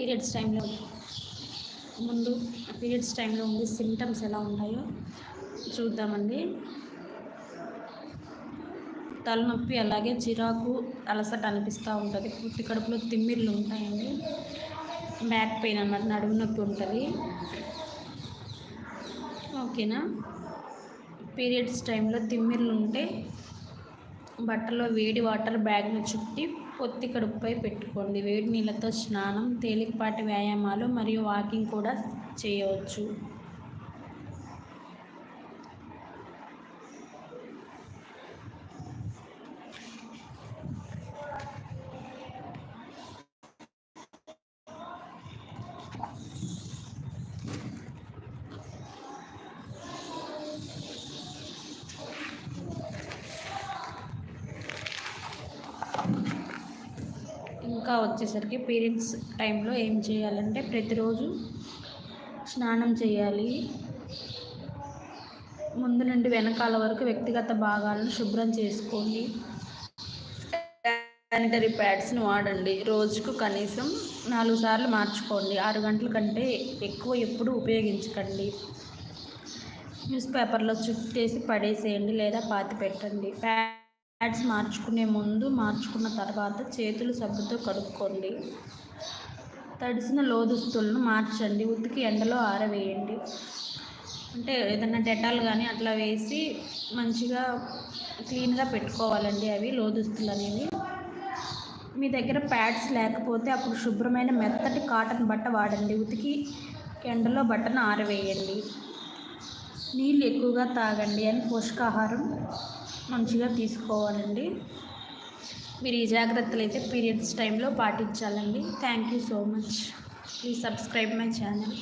Periods టైంలో ముందు periods టైంలో ఉండే సిమ్టమ్స్ ఎలా ఉంటాయో చూద్దామండి. తలనొప్పి అలాగే చిరాకు అలసట అనిపిస్తూ ఉంటుంది. పుట్టి కడుపులో తిమ్మిర్లు ఉంటాయండి. బ్యాక్ పెయిన్ అన్నమాట నడుము నొప్పి ఉంటుంది. ఓకేనా? పీరియడ్స్ టైంలో తిమ్మిర్లు ఉంటే బట్టలో వేడి వాటర్ బ్యాగ్ను చుట్టి పొత్తి కడుపుపై పెట్టుకోండి. వేడి నీళ్ళతో స్నానం తేలికపాటి వ్యాయామాలు మరియు వాకింగ్ కూడా చేయవచ్చు. ఇంకా వచ్చేసరికి పీరియడ్స్ టైంలో ఏం చేయాలంటే ప్రతిరోజు స్నానం చేయాలి. ముందు నుండి వెనకాల వరకు వ్యక్తిగత భాగాలను శుభ్రం చేసుకోండి. శానిటరీ ప్యాడ్స్ని వాడండి. రోజుకు కనీసం నాలుగు సార్లు మార్చుకోండి. ఆరు గంటల కంటే ఎక్కువ ఎప్పుడు ఉపయోగించకండి. న్యూస్ పేపర్లో చుట్టేసి పడేసేయండి లేదా పాతి పెట్టండి. ప్యాడ్స్ మార్చుకునే ముందు మార్చుకున్న తర్వాత చేతులు సబ్బుతో కడుక్కోండి. తడిసిన లోదుస్తులను మార్చండి. ఉతికి ఎండలో ఆరవేయండి. అంటే ఏదైనా డెటాల్ కానీ అట్లా వేసి మంచిగా క్లీన్గా పెట్టుకోవాలండి అవి లోదుస్తులు అనేవి. మీ దగ్గర ప్యాడ్స్ లేకపోతే అప్పుడు శుభ్రమైన మెత్తటి కాటన్ బట్ట వాడండి. ఉతికి ఎండలో బట్టను ఆరవేయండి. నీళ్ళు ఎక్కువగా తాగండి అని పోషకాహారం మంచిగా తీసుకోవాలండి. మీరు ఈ జాగ్రత్తలు అయితే పీరియడ్స్ టైంలో పాటించాలండి. Thank you so much. Please subscribe my channel.